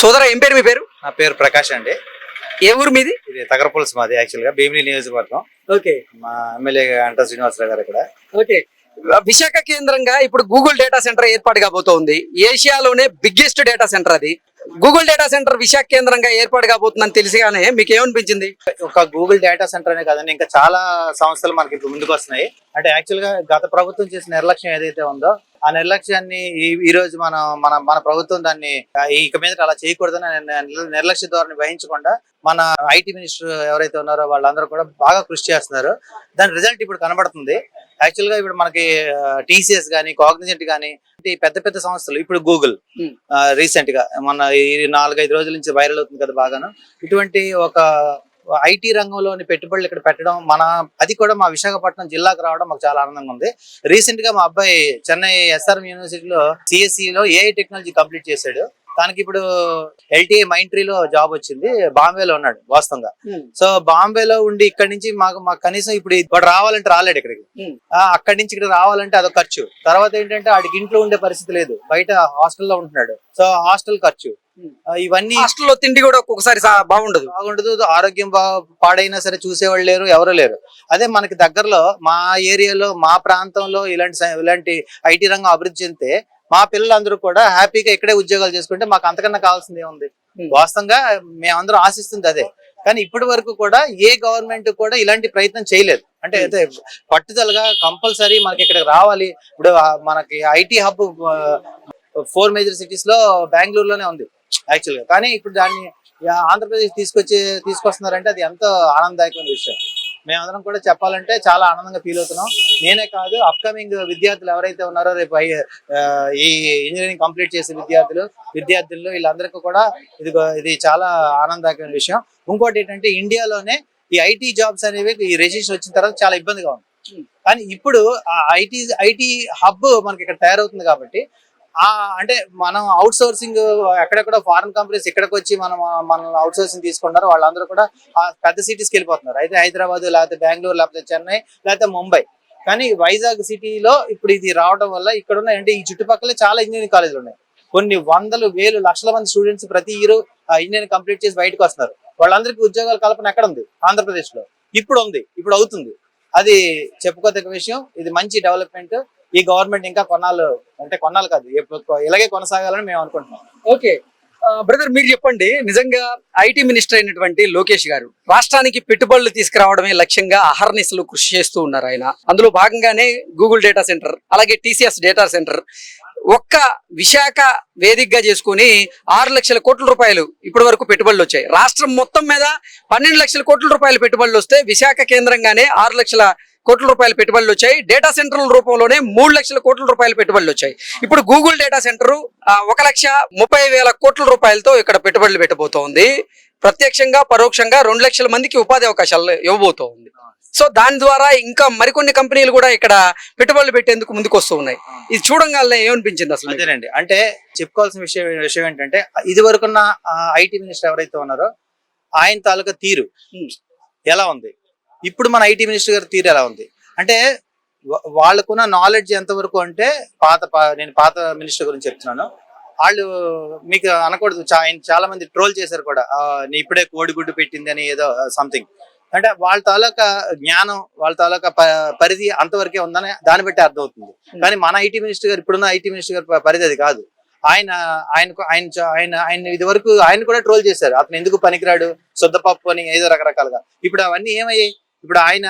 సోదర ఏం పేరు మీ పేరు? నా పేరు ప్రకాష్ అండి. ఏ ఊరు మీది? ఇది తగరపుల్స్ మాది యాక్చువల్గా భీమిలి నియోజకవర్గం. ఓకే. మా ఎమ్మెల్యే అంట శ్రీనివాసరావు గారు ఇక్కడ. ఓకే. విశాఖ కేంద్రంగా ఇప్పుడు గూగుల్ డేటా సెంటర్ ఏర్పాటు కాబోతోంది. ఏషియాలోనే బిగ్గెస్ట్ డేటా సెంటర్ అది. గూగుల్ డేటా సెంటర్ విశాఖ కేంద్రంగా ఏర్పాటు కాబోతుందని తెలిసిగానే మీకు ఏమనిపించింది? ఒక గూగుల్ డేటా సెంటర్ అనే కదండి ఇంకా చాలా సంస్థలు మనకి ఇప్పుడు ముందుకు వస్తున్నాయి. అంటే యాక్చువల్గా గత ప్రభుత్వం చేసిన నిర్లక్ష్యం ఏదైతే ఉందో ఆ నిర్లక్ష్యాన్ని ఈ రోజు మనం మన మన ప్రభుత్వం దాన్ని ఇక మీద అలా చేయకూడదని నిర్లక్ష్య ధోరణి వహించకుండా మన ఐటీ మినిస్టర్ ఎవరైతే ఉన్నారో వాళ్ళందరూ కూడా బాగా కృషి చేస్తున్నారు. దాని రిజల్ట్ ఇప్పుడు కనబడుతుంది. యాక్చువల్గా ఇప్పుడు మనకి టీసీఎస్ కానీ కాగ్నిజెంట్ కానీ పెద్ద పెద్ద సంస్థలు ఇప్పుడు గూగుల్. రీసెంట్గా మన ఈ నాలుగైదు రోజుల నుంచి వైరల్ అవుతుంది కదా బాగాను. ఇటువంటి ఒక ఐటీ రంగంలోని పెట్టుబడులు ఇక్కడ పెట్టడం మన అది కూడా మా విశాఖపట్నం జిల్లాకు రావడం మాకు చాలా ఆనందంగా ఉంది. రీసెంట్గా మా అబ్బాయి చెన్నై ఎస్ఆర్ఎం యూనివర్సిటీలో సిఎస్సి లో ఏఐ టెక్నాలజీ కంప్లీట్ చేశాడు. దానికి ఇప్పుడు ఎల్టీఐ మైండ్ ట్రీలో జాబ్ వచ్చింది. బాంబేలో ఉన్నాడు వాస్తవంగా. సో బాంబేలో ఉండి ఇక్కడ నుంచి మాకు మాకు కనీసం ఇప్పుడు వాడు రావాలంటే రాలేడు ఇక్కడికి. Hmm. ఆ, అక్కడి నుంచి ఇక్కడ రావాలంటే అదొక ఖర్చు. తర్వాత ఏంటంటే వాడికి ఇంట్లో ఉండే పరిస్థితి లేదు. బయట హాస్టల్లో ఉంటున్నాడు. సో హాస్టల్ ఖర్చు. Hmm. ఇవన్నీ హాస్టల్లో తిండి కూడా ఒక్కొక్కసారి బాగుండదు. బాగుండదు. ఆరోగ్యం బా పాడైనా సరే చూసేవాళ్ళు లేరు ఎవరు లేరు. అదే మనకి దగ్గరలో మా ఏరియాలో మా ప్రాంతంలో ఇలాంటి ఇలాంటి ఐటీ రంగం అభివృద్ధి చెందితే మా పిల్లలందరూ కూడా హ్యాపీగా ఇక్కడే ఉద్యోగాలు చేసుకుంటే మాకు అంతకన్నా కావాల్సింది ఏముంది? Hmm. వాస్తవంగా మేమందరం ఆశిస్తుంది అదే. కానీ ఇప్పటి వరకు కూడా ఏ గవర్నమెంట్ కూడా ఇలాంటి ప్రయత్నం చేయలేదు. అంటే Hmm. అయితే పట్టుదలగా కంపల్సరీ మనకి ఇక్కడికి రావాలి. ఇప్పుడు మనకి ఐటీ హబ్ ఫోర్ మేజర్ సిటీస్లో బెంగళూరులోనే ఉంది యాక్చువల్గా కానీ ఇప్పుడు దాన్ని ఆంధ్రప్రదేశ్ తీసుకొచ్చి తీసుకొస్తున్నారంటే అది ఎంతో ఆనందదాయకమైన విషయం. మేమందరం కూడా చెప్పాలంటే చాలా ఆనందంగా ఫీల్ అవుతున్నాం. నేనే కాదు అప్కమింగ్ విద్యార్థులు ఎవరైతే ఉన్నారో రేపు ఈ ఇంజనీరింగ్ కంప్లీట్ చేసే విద్యార్థులు విద్యార్థులు వీళ్ళందరికీ కూడా ఇది ఇది చాలా ఆనందదాయకమైన విషయం. ఇంకోటి ఏంటంటే ఇండియాలోనే ఈ ఐటీ జాబ్స్ అనేవి ఈ రిజిస్ట్రేషన్ వచ్చిన తర్వాత చాలా ఇబ్బందిగా ఉంది. Hmm. కానీ ఇప్పుడు ఆ ఐటీ ఐటీ హబ్ మనకి ఇక్కడ తయారవుతుంది కాబట్టి అంటే మనం అవుట్ సోర్సింగ్ ఎక్కడెక్కడ ఫారెన్ కంపెనీస్ ఇక్కడికి వచ్చి మనం మనం అవుట్ సోర్సింగ్ తీసుకున్నారు వాళ్ళందరూ కూడా పెద్ద సిటీస్కి వెళ్ళిపోతున్నారు. అయితే హైదరాబాద్ లేకపోతే బెంగళూరు లేకపోతే చెన్నై లేకపోతే ముంబై. కానీ వైజాగ్ సిటీలో ఇప్పుడు ఇది రావడం వల్ల ఇక్కడ ఉన్న అంటే ఈ చుట్టుపక్కల చాలా ఇంజనీరింగ్ కాలేజీలు ఉన్నాయి. కొన్ని వందలు వేలు లక్షల మంది స్టూడెంట్స్ ప్రతి ఇయర్ ఇంజనీరింగ్ కంప్లీట్ చేసి బయటకు వస్తున్నారు. వాళ్ళందరికీ ఉద్యోగాల కల్పన ఎక్కడ ఉంది? ఆంధ్రప్రదేశ్లో ఇప్పుడు ఉంది ఇప్పుడు అవుతుంది. అది చెప్పుకోదగ్గ విషయం ఇది మంచి డెవలప్మెంట్ ఈ గవర్నమెంట్ ఇంకా కొన్నాళ్ళు అంటే కొన్నాళ్ళు కాదు. ఇలాగే కొనసాగాలని మేము అనుకుంటున్నాం. ఓకే. బ్రదర్ మీరు చెప్పండి. నిజంగా ఐటీ మినిస్టర్ అయినటువంటి లోకేష్ గారు రాష్ట్రానికి పెట్టుబడులు తీసుకురావడమే లక్ష్యంగా అహర్నిశలు కృషి చేస్తూ ఉన్నారు ఆయన. అందులో భాగంగానే గూగుల్ డేటా సెంటర్ అలాగే టీసీఎస్ డేటా సెంటర్ ఒక్క విశాఖ వేదికగా చేసుకుని ఆరు లక్షల కోట్ల రూపాయలు ఇప్పటి వరకు పెట్టుబడులు వచ్చాయి. రాష్ట్రం మొత్తం మీద పన్నెండు లక్షల కోట్ల రూపాయలు పెట్టుబడులు వస్తే విశాఖ కేంద్రంగానే ఆరు లక్షల కోట్ల రూపాయల పెట్టుబడులు వచ్చాయి. డేటా సెంటర్ల రూపంలోనే మూడు లక్షల కోట్ల రూపాయల పెట్టుబడులు వచ్చాయి. ఇప్పుడు గూగుల్ డేటా సెంటర్ ఒక లక్ష ముప్పై వేల కోట్ల రూపాయలతో ఇక్కడ పెట్టుబడులు పెట్టబోతోంది. ప్రత్యక్షంగా పరోక్షంగా రెండు లక్షల మందికి ఉపాధి అవకాశాలు ఇవ్వబోతోంది. సో దాని ద్వారా ఇంకా మరికొన్ని కంపెనీలు కూడా ఇక్కడ పెట్టుబడులు పెట్టేందుకు ముందుకు వస్తూ ఉన్నాయి. ఇది చూడంగానే ఏమనిపించింది అసలు? అదేనండి. అంటే చెప్పుకోవాల్సిన విషయం విషయం ఏంటంటే ఇది వరకున్న ఐటీ మినిస్టర్ ఎవరైతే ఉన్నారో ఆయన తాలూకా తీరు. ఎలా ఉంది? ఇప్పుడు మన ఐటీ మినిస్టర్ గారి తీరు ఎలా ఉంది? అంటే వాళ్ళకున్న నాలెడ్జ్ ఎంతవరకు అంటే పాత పా- నేను పాత మినిస్టర్ గురించి చెప్తున్నాను. వాళ్ళు మీకు అనకూడదు ఆయన చాలా మంది ట్రోల్ చేశారు కూడా. ఇప్పుడే కోడిగుడ్డు పెట్టింది అని ఏదో సంథింగ్ అంటే వాళ్ళ తాలూకా జ్ఞానం వాళ్ళ తాలూకా పరిధి అంతవరకే ఉందని దాన్ని బట్టి అర్థమవుతుంది. కానీ మన ఐటీ మినిస్టర్ గారు ఇప్పుడున్న ఐటీ మినిస్టర్ గారి పరిధి అది కాదు. ఆయన ఆయనకు ఆయన ఆయన ఆయన ఇది వరకు ఆయన కూడా ట్రోల్ చేశారు. అతను ఎందుకు పనికిరాడు? శుద్ధపప్పు అని ఏదో రకరకాలుగా. ఇప్పుడు అవన్నీ ఏమయ్యాయి? ఇప్పుడు ఆయన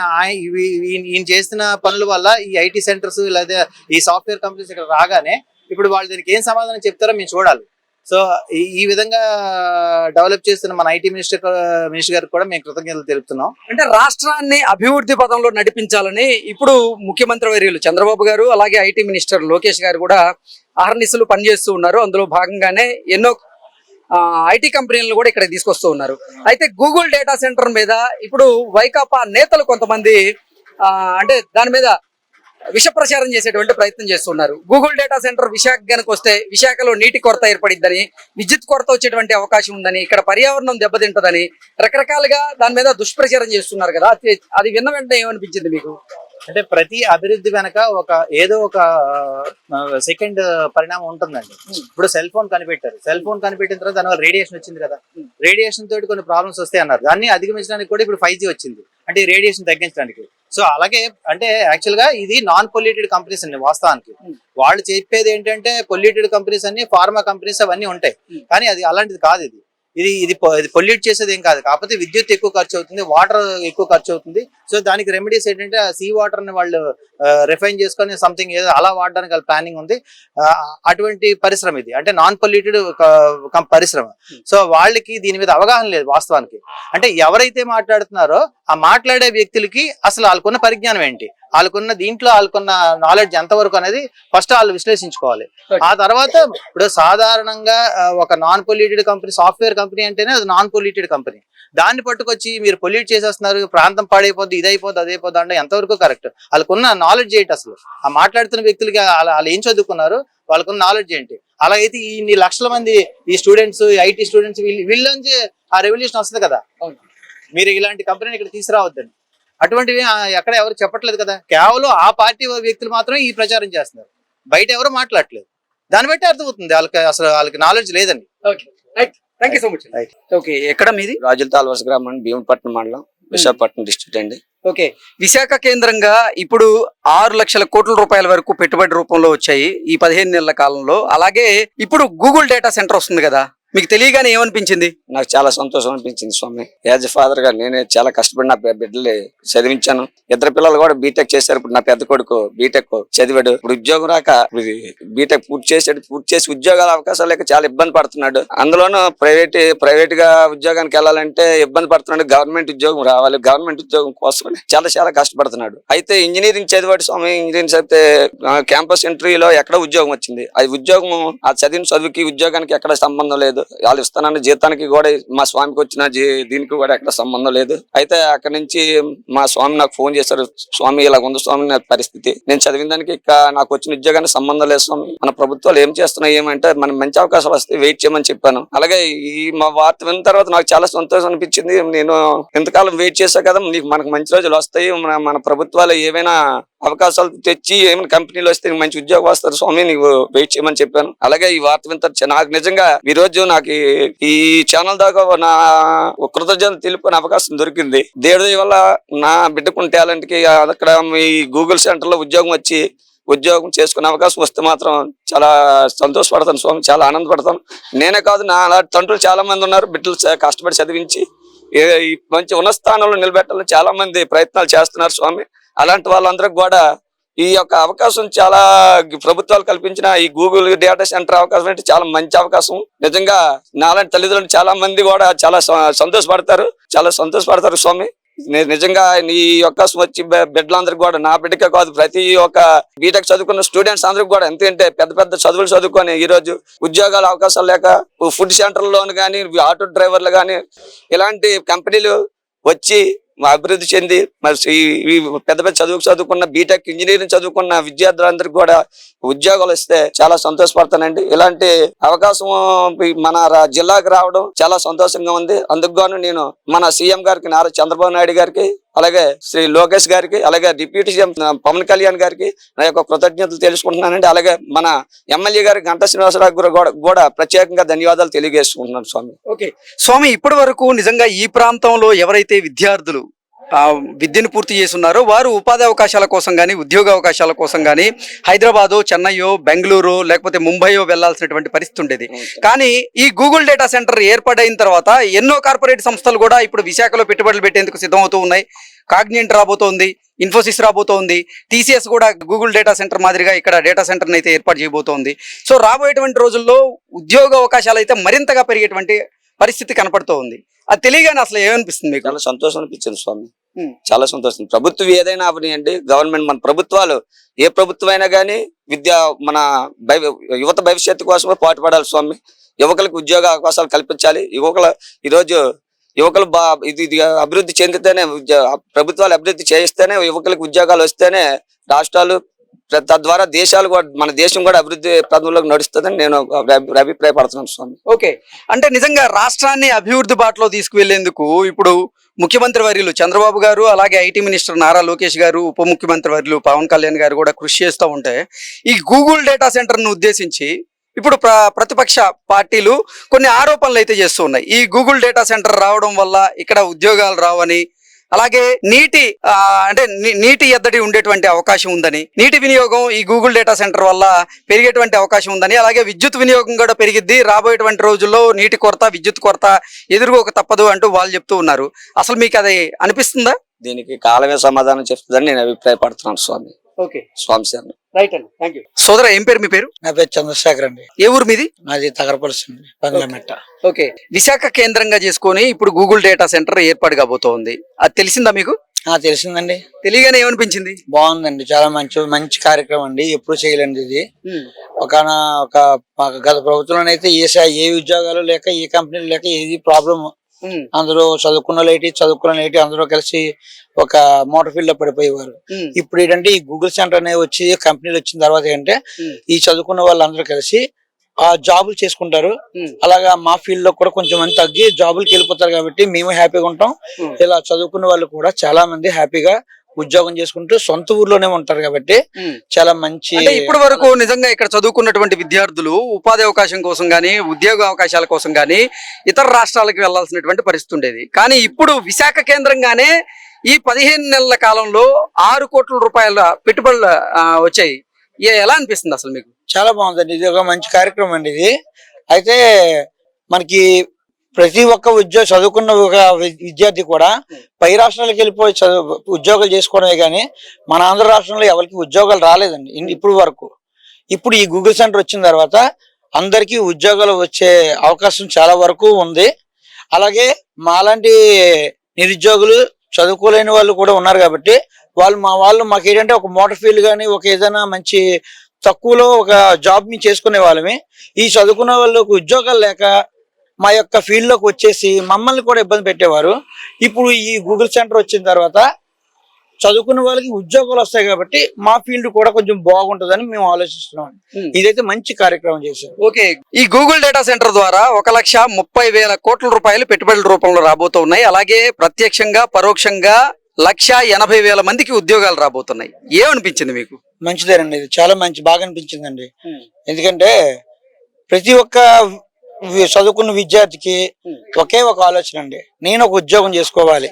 ఈయన చేసిన పనుల వల్ల ఈ ఐటీ సెంటర్స్ లేదా ఈ సాఫ్ట్వేర్ కంపెనీస్ ఇక్కడ రాగానే ఇప్పుడు వాళ్ళు దీనికి ఏం సమాధానం చెప్తారో మేము చూడాలి. సో ఈ ఈ విధంగా డెవలప్ చేస్తున్న మన ఐటీ మినిస్టర్ మినిస్టర్ గారికి కూడా మేము కృతజ్ఞతలు తెలుపుతున్నాం. అంటే రాష్ట్రాన్ని అభివృద్ధి పదంలో నడిపించాలని ఇప్పుడు ముఖ్యమంత్రి వర్యులు చంద్రబాబు గారు అలాగే ఐటీ మినిస్టర్ లోకేష్ గారు కూడా అహర్నిశలు పనిచేస్తూ ఉన్నారు. అందులో భాగంగానే ఎన్నో ఐటీ కంపెనీలను కూడా ఇక్కడ తీసుకొస్తూ ఉన్నారు. అయితే గూగుల్ డేటా సెంటర్ మీద ఇప్పుడు వైకాపా నేతలు కొంతమంది ఆ, అంటే దాని మీద విష ప్రచారం చేసేటువంటి ప్రయత్నం చేస్తున్నారు. గూగుల్ డేటా సెంటర్ విశాఖ గనుక వస్తే విశాఖలో నీటి కొరత ఏర్పడిద్దని విద్యుత్ కొరత వచ్చేటువంటి అవకాశం ఉందని ఇక్కడ పర్యావరణం దెబ్బతింటదని రకరకాలుగా దాని మీద దుష్ప్రచారం చేస్తున్నారు కదా. అది- అది విన్న వెంటనే ఏమనిపించింది మీకు? అంటే ప్రతి అభివృద్ధి వెనక ఒక ఏదో ఒక సెకండ్ పరిణామం ఉంటుందండి. ఇప్పుడు సెల్ ఫోన్ కనిపెట్టారు. సెల్ ఫోన్ కనిపెట్టిన తర్వాత దానివల్ల రేడియేషన్ వచ్చింది కదా. రేడియేషన్ తోటి కొన్ని ప్రాబ్లమ్స్ వస్తాయి అన్నారు. దాన్ని అధిగమించడానికి కూడా ఇప్పుడు ఫైవ్ జీ వచ్చింది. అంటే రేడియేషన్ తగ్గించడానికి. సో అలాగే అంటే యాక్చువల్గా ఇది నాన్ పొల్యూటెడ్ కంపెనీస్ అండి వాస్తవానికి. Hmm. వాళ్ళు చెప్పేది ఏంటంటే పొల్యూటెడ్ కంపెనీస్ అన్ని ఫార్మా కంపెనీస్ అవన్నీ ఉంటాయి. Hmm. కానీ అది అలాంటిది కాదు ఇది. ఇది ఇది పొల్యూట్ చేసేది ఏం కాదు. కాకపోతే విద్యుత్ ఎక్కువ ఖర్చు అవుతుంది వాటర్ ఎక్కువ ఖర్చు అవుతుంది. సో దానికి రెమెడీస్ ఏంటంటే సీ వాటర్ని వాళ్ళు రిఫైన్ చేసుకొని సంథింగ్ ఏదో అలా వాడడానికి వాళ్ళ ప్లానింగ్ ఉంది. ఆ, అటువంటి పరిశ్రమ ఇది. అంటే నాన్ పొల్యూటెడ్ పరిశ్రమ. సో వాళ్ళకి దీని మీద అవగాహన లేదు వాస్తవానికి. అంటే ఎవరైతే మాట్లాడుతున్నారో ఆ మాట్లాడే వ్యక్తులకి అసలు వాళ్ళకున్న పరిజ్ఞానం ఏంటి? వాళ్ళకున్న దీంట్లో వాళ్ళకున్న నాలెడ్జ్ ఎంతవరకు అనేది ఫస్ట్ వాళ్ళు విశ్లేషించుకోవాలి. ఆ తర్వాత ఇప్పుడు సాధారణంగా ఒక non polluted company software company అంటేనే అది నాన్ పొల్యూటెడ్ కంపెనీ దాన్ని పట్టుకొచ్చి మీరు పొల్యూట్ చేసేస్తున్నారు ప్రాంతం పాడైపోద్ది ఇది అయిపోద్ది అది అయిపోద్ది అంటే ఎంతవరకు కరెక్ట్ వాళ్ళకున్న నాలెడ్జ్ ఏంటి అసలు? ఆ మాట్లాడుతున్న వ్యక్తులకి వాళ్ళ- ఏం చదువుకున్నారు? వాళ్ళకున్న నాలెడ్జ్ ఏంటి? అలా అయితే ఇన్ని లక్షల మంది ఈ స్టూడెంట్స్ ఐటీ స్టూడెంట్స్ వీళ్ళు వీళ్ళ నుంచి ఆ రెవల్యూషన్ వస్తుంది కదా. మీరు ఇలాంటి కంపెనీని ఇక్కడ తీసుకురావద్దని అటువంటివి ఎక్కడ ఎవరు చెప్పట్లేదు కదా. కేవలం ఆ పార్టీ వ్యక్తులు మాత్రమే ఈ ప్రచారం చేస్తున్నారు. బయట ఎవరు మాట్లాడట్లేదు. దాన్ని బట్టి అర్థమవుతుంది. వాళ్ళకి అసలు వాళ్ళకి నాలెడ్జ్ లేదండి. Okay right thank you so much. Okay ఎక్కడ మీది? రాజుల తాల్వరస గ్రామం భీమపట్నం మండలం. విశాఖపట్నం డిస్ట్రిక్ట్ అండి. ఓకే విశాఖ కేంద్రంగా ఇప్పుడు ఆరు లక్షల కోట్ల రూపాయల వరకు పెట్టుబడి రూపంలో వచ్చాయి ఈ పదిహేను నెలల కాలంలో. అలాగే ఇప్పుడు గూగుల్ డేటా సెంటర్ వస్తుంది కదా. మీకు తెలియగానే ఏమనిపించింది? నాకు చాలా సంతోషం అనిపించింది స్వామి. యాజ్ ఫాదర్గా నేనే చాలా కష్టపడి నా బిడ్డలు చదివించాను. ఇద్దరు పిల్లలు కూడా బీటెక్ చేశారు. ఇప్పుడు నా పెద్ద కొడుకు బీటెక్ చదివాడు. ఇప్పుడు ఉద్యోగం రాక బీటెక్ పూర్తి చేసాడు పూర్తి చేసి ఉద్యోగాల అవకాశాలు లేక చాలా ఇబ్బంది పడుతున్నాడు. అందులోనూ ప్రైవేట్ ప్రైవేట్గా ఉద్యోగానికి వెళ్ళాలంటే ఇబ్బంది పడుతున్నాడు. గవర్నమెంట్ ఉద్యోగం రావాలి. గవర్నమెంట్ ఉద్యోగం కోసం చాలా చాలా కష్టపడుతున్నాడు. అయితే ఇంజనీరింగ్ చదివాడు స్వామి. ఇంజనీరింగ్ చదివితే క్యాంపస్ ఇంటర్వ్యూలో ఎక్కడ ఉద్యోగం వచ్చింది. అది ఉద్యోగం ఆ చదివిన చదువుకి ఉద్యోగానికి ఎక్కడ సంబంధం లేదు. వాళ్ళు ఇస్తానన్న జీతానికి కూడా మా స్వామికి వచ్చిన దీనికి కూడా ఎక్కడ సంబంధం లేదు. అయితే అక్కడ నుంచి మా స్వామి నాకు ఫోన్ చేశారు. స్వామి ఇలా ఉంది స్వామి నా పరిస్థితి. నేను చదివిన దానికి నాకు వచ్చిన ఉద్యోగానికి సంబంధం లేదు స్వామి. మన ప్రభుత్వాలు ఏం చేస్తున్నాయి ఏమంటే మనం మంచి అవకాశాలు వస్తే వెయిట్ చేయమని చెప్పాను. అలాగే ఈ మా వార్త విన్న తర్వాత నాకు చాలా సంతోషం అనిపించింది. నేను ఎంతకాలం వెయిట్ చేశా కదా నీకు మనకు మంచి రోజులు వస్తాయి. మన మన ప్రభుత్వాలు ఏవైనా అవకాశాలు తెచ్చి ఏమైనా కంపెనీలు వస్తే మంచి ఉద్యోగం వస్తారు స్వామి నీకు వెయిట్ చేయమని చెప్పాను. అలాగే ఈ వార్త వింత నాకు నిజంగా ఈ రోజు నాకు ఈ- ఛానల్ దాకా నా కృతజ్ఞత తెలుపుకునే అవకాశం దొరికింది. దేవుడి వల్ల నా బిడ్డకున్న టాలెంట్కి అక్కడ మీ గూగుల్ సెంటర్లో ఉద్యోగం వచ్చి ఉద్యోగం చేసుకునే అవకాశం వస్తే మాత్రం చాలా సంతోషపడతాను స్వామి చాలా ఆనందపడతాను. నేనే కాదు నా అలాంటి తండ్రులు చాలా మంది ఉన్నారు బిడ్డలు కష్టపడి చదివించి మంచి ఉన్నత స్థానంలో నిలబెట్టాలని చాలా మంది ప్రయత్నాలు చేస్తున్నారు స్వామి. అలాంటి వాళ్ళందరికి కూడా ఈ యొక్క అవకాశం చాలా ప్రభుత్వాలు కల్పించిన ఈ గూగుల్ డేటా సెంటర్ అవకాశం అంటే చాలా మంచి అవకాశం. నిజంగా నాలాంటి తల్లిదండ్రులు చాలా మంది కూడా చాలా సంతోషపడతారు. చాలా సంతోషపడతారు స్వామి. నిజంగా ఈ అవకాశం వచ్చి బిడ్డలందరికీ కూడా నా బిడ్డకే కాదు ప్రతి ఒక్క బీటెక్ చదువుకున్న స్టూడెంట్స్ అందరికి కూడా ఎందుకంటే పెద్ద పెద్ద చదువులు చదువుకొని ఈ రోజు ఉద్యోగాల అవకాశాలు లేక ఫుడ్ సెంటర్లోను కానీ ఆటో డ్రైవర్లు కానీ ఇలాంటి కంపెనీలు వచ్చి అభివృద్ధి చెంది మరి ఈ- పెద్ద పెద్ద చదువుకు చదువుకున్న బీటెక్ ఇంజనీరింగ్ చదువుకున్న విద్యార్థులందరికీ కూడా ఉద్యోగాలు ఇస్తే చాలా సంతోషపడతానండి. ఇలాంటి అవకాశం మన రా- జిల్లాకు రావడం చాలా సంతోషంగా ఉంది. అందుకు గాను నేను మన సీఎం గారికి నారా చంద్రబాబు నాయుడు గారికి అలాగే శ్రీ లోకేష్ గారికి అలాగే డిప్యూటీ సీఎం పవన్ కళ్యాణ్ గారికి నా యొక్క కృతజ్ఞతలు తెలుసుకుంటున్నానండి. అలాగే మన ఎమ్మెల్యే గారి గంట శ్రీనివాసరావు కూడా- ప్రత్యేకంగా ధన్యవాదాలు తెలియజేసుకుంటున్నాను స్వామి. ఓకే. స్వామి ఇప్పటి వరకు నిజంగా ఈ ప్రాంతంలో ఎవరైతే విద్యార్థులు విద్యను పూర్తి చేస్తున్నారో. వారు ఉపాధి అవకాశాల కోసం కానీ ఉద్యోగ అవకాశాల కోసం కానీ హైదరాబాదు చెన్నైయో బెంగళూరు లేకపోతే ముంబైయో వెళ్ళాల్సినటువంటి పరిస్థితి ఉండేది. కానీ ఈ గూగుల్ డేటా సెంటర్ ఏర్పాటైన తర్వాత ఎన్నో కార్పొరేట్ సంస్థలు కూడా ఇప్పుడు విశాఖలో పెట్టుబడులు పెట్టేందుకు సిద్ధమవుతూ ఉన్నాయి. కాగ్నియంట్ రాబోతోంది ఇన్ఫోసిస్ రాబోతోంది టీసీఎస్ కూడా గూగుల్ డేటా సెంటర్ మాదిరిగా ఇక్కడ డేటా సెంటర్ అయితే ఏర్పాటు చేయబోతోంది. సో రాబోయేటువంటి రోజుల్లో ఉద్యోగ అవకాశాలు అయితే మరింతగా పెరిగేటువంటి పరిస్థితి కనపడుతూ ఉంది అది తెలియగానే అసలు ఏమనిపిస్తుంది మీకు? చాలా సంతోషం అనిపించింది స్వామి. చాలా సంతోషం. ప్రభుత్వం ఏదైనా అవనియండి. గవర్నమెంట్ మన ప్రభుత్వాలు ఏ ప్రభుత్వం అయినా కానీ విద్య మన యువత భవిష్యత్తు కోసమే పాటుపడాలి స్వామి. యువకులకు ఉద్యోగ అవకాశాలు కల్పించాలి. యువకుల ఈరోజు యువకులు బా ఇది అభివృద్ధి చెందితేనే ప్రభుత్వాలు అభివృద్ధి చేయిస్తేనే యువకులకు ఉద్యోగాలు వస్తేనే రాష్ట్రాలు తద్వారా దేశాలు కూడా మన దేశం కూడా అభివృద్ధి పదంలోకి నడుస్తుందని నేను అభిప్రాయపడుతున్నాను స్వామి. ఓకే. అంటే నిజంగా రాష్ట్రాన్ని అభివృద్ధి బాటలో తీసుకువెళ్ళేందుకు ఇప్పుడు ముఖ్యమంత్రి వర్యులు చంద్రబాబు గారు అలాగే ఐటీ మినిస్టర్ నారా లోకేష్ గారు ఉప ముఖ్యమంత్రి వర్యులు పవన్ కళ్యాణ్ గారు కూడా కృషి చేస్తూ ఉంటే ఈ గూగుల్ డేటా సెంటర్ను ఉద్దేశించి ఇప్పుడు ప్ర ప్రతిపక్ష పార్టీలు కొన్ని ఆరోపణలు అయితే చేస్తూ ఉన్నాయి. ఈ గూగుల్ డేటా సెంటర్ రావడం వల్ల ఇక్కడ ఉద్యోగాలు రావని అలాగే నీటి అంటే నీటి ఎద్దడి ఉండేటువంటి అవకాశం ఉందని నీటి వినియోగం ఈ గూగుల్ డేటా సెంటర్ వల్ల పెరిగేటువంటి అవకాశం ఉందని అలాగే విద్యుత్ వినియోగం కూడా పెరిగిద్ది. రాబోయేటువంటి రోజుల్లో నీటి కొరత విద్యుత్ కొరత ఎదుర్కోక తప్పదు అంటూ వాళ్ళు చెప్తూ ఉన్నారు. అసలు మీకు అది అనిపిస్తుందా? దీనికి కాలమే సమాధానం చెప్తుందని నేను అభిప్రాయపడుతున్నాను స్వామి. ఓకే. స్వామి శరణం. రైట్ అండి థ్యాంక్ యూ సోదర ఏం పేరు మీ పేరు? నా పేరు చంద్రశేఖర్ అండి. ఏ ఊరు మీది? నాది తగరపల్సి బంగ్లామెట్ట. ఓకే. విశాఖ కేంద్రంగా చేసుకొని ఇప్పుడు గూగుల్ డేటా సెంటర్ ఏర్పాటు కాబోతోంది. అది తెలిసిందా మీకు? ఆ తెలిసిందండి. తెలియగానే ఏమనిపించింది? బాగుందండి చాలా మంచి మంచి కార్యక్రమం అండి. ఎప్పుడు చేయలేండి ఇది. ఒక ఒక గత ప్రభుత్వంలో అయితే ఏ ఏ ఉద్యోగాలు లేక ఏ కంపెనీలు లేక ఏది ప్రాబ్లం అందరూ చదువుకున్న లేటి చదువుకున్న లేటి అందరూ కలిసి ఒక మోటార్ ఫీల్డ్లో పడిపోయేవారు ఇప్పుడు ఏంటంటే ఈ గూగుల్ సెంటర్ అనేవి వచ్చి కంపెనీలు వచ్చిన తర్వాత ఏంటంటే ఈ చదువుకున్న వాళ్ళందరూ కలిసి ఆ జాబులు చేసుకుంటారు. అలాగా మా ఫీల్డ్లో కూడా కొంచెం మంది తగ్గి జాబులకి వెళ్ళిపోతారు కాబట్టి మేము హ్యాపీగా ఉంటాం. ఇలా చదువుకున్న వాళ్ళు కూడా చాలా మంది హ్యాపీగా ఉద్యోగం చేసుకుంటూ సొంత ఊర్లోనే ఉంటారు కాబట్టి. చాలా మంచి ఇప్పటి వరకు నిజంగా ఇక్కడ చదువుకున్నటువంటి విద్యార్థులు ఉపాధి అవకాశం కోసం కానీ ఉద్యోగ అవకాశాల కోసం కానీ ఇతర రాష్ట్రాలకు వెళ్ళాల్సినటువంటి పరిస్థితి ఉండేది. కానీ ఇప్పుడు విశాఖ కేంద్రంగానే ఈ పదిహేను నెలల కాలంలో ఆరు కోట్ల రూపాయల పెట్టుబడులు వచ్చాయి. ఎలా అనిపిస్తుంది అసలు మీకు? చాలా బాగుందండి. ఇది ఒక మంచి కార్యక్రమం అండి ఇది. అయితే మనకి ప్రతి ఒక్క ఉద్యోగ చదువుకున్న ఒక వి- విద్యార్థి కూడా పై రాష్ట్రాలకు వెళ్ళిపోయి చదువు ఉద్యోగాలు చేసుకోవడమే కానీ మన ఆంధ్ర రాష్ట్రంలో ఎవరికి ఉద్యోగాలు రాలేదండి. ఇప్పుడు వరకు. ఇప్పుడు ఈ గూగుల్ సెంటర్ వచ్చిన తర్వాత అందరికీ ఉద్యోగాలు వచ్చే అవకాశం చాలా వరకు ఉంది. అలాగే మాలాంటి నిరుద్యోగులు చదువుకోలేని వాళ్ళు కూడా ఉన్నారు కాబట్టి వాళ్ళు మా వాళ్ళు మాకు ఏంటంటే ఒక మోటార్ ఫీల్డ్ కానీ ఒక ఏదైనా మంచి తక్కువలో ఒక జాబ్ని చేసుకునే వాళ్ళమే. ఈ చదువుకున్న వాళ్ళకు ఉద్యోగాలు లేక మా యొక్క ఫీల్డ్లోకి వచ్చేసి మమ్మల్ని కూడా ఇబ్బంది పెట్టేవారు. ఇప్పుడు ఈ గూగుల్ సెంటర్ వచ్చిన తర్వాత చదువుకున్న వాళ్ళకి ఉద్యోగాలు వస్తాయి కాబట్టి మా ఫీల్డ్ కూడా కొంచెం బాగుంటుందని మేము ఆలోచిస్తున్నాం. Hmm. ఇదైతే మంచి కార్యక్రమం చేశారు. ఓకే. ఈ గూగుల్ డేటా సెంటర్ ద్వారా ఒక లక్ష ముప్పై వేల కోట్ల రూపాయలు పెట్టుబడుల రూపంలో రాబోతున్నాయి. అలాగే ప్రత్యక్షంగా పరోక్షంగా లక్ష ఎనభై వేల మందికి ఉద్యోగాలు రాబోతున్నాయి. ఏమనిపించింది మీకు? మంచిదేనండి. ఇది చాలా మంచి బాగా అనిపించిందండి. ఎందుకంటే ప్రతి ఒక్క చదువుకున్న విద్యార్థికి. ఒకే ఒక ఆలోచన అండి. నేను ఒక ఉద్యోగం చేసుకోవాలి.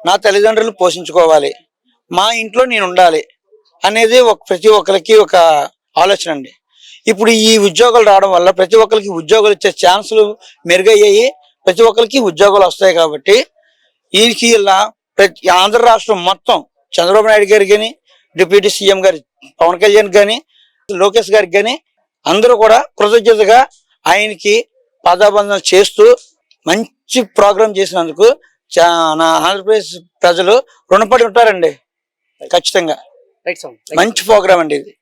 నా తల్లిదండ్రులు పోషించుకోవాలి. మా ఇంట్లో నేను ఉండాలి అనేది ఒక ప్రతి ఒక్కరికి ఒక ఆలోచన అండి. ఇప్పుడు ఈ ఉద్యోగాలు రావడం వల్ల ప్రతి ఒక్కరికి ఉద్యోగాలు ఇచ్చే ఛాన్సులు మెరుగయ్యాయి. ప్రతి ఒక్కరికి ఉద్యోగాలు వస్తాయి కాబట్టి వీరికి ఇలా ప్రతి ఆంధ్ర రాష్ట్రం మొత్తం చంద్రబాబు నాయుడు గారికి కానీ డిప్యూటీ సీఎం గారి పవన్ కళ్యాణ్ కానీ లోకేష్ గారికి కానీ అందరూ కూడా కృతజ్ఞతగా ఆయనకి పాదాబంధన చేస్తూ మంచి ప్రోగ్రాం చేసినందుకు చా- నా ఆంధ్రప్రదేశ్ ప్రజలు రుణపడి ఉంటారండి. ఖచ్చితంగా. మంచి ప్రోగ్రామ్ అండి ఇది.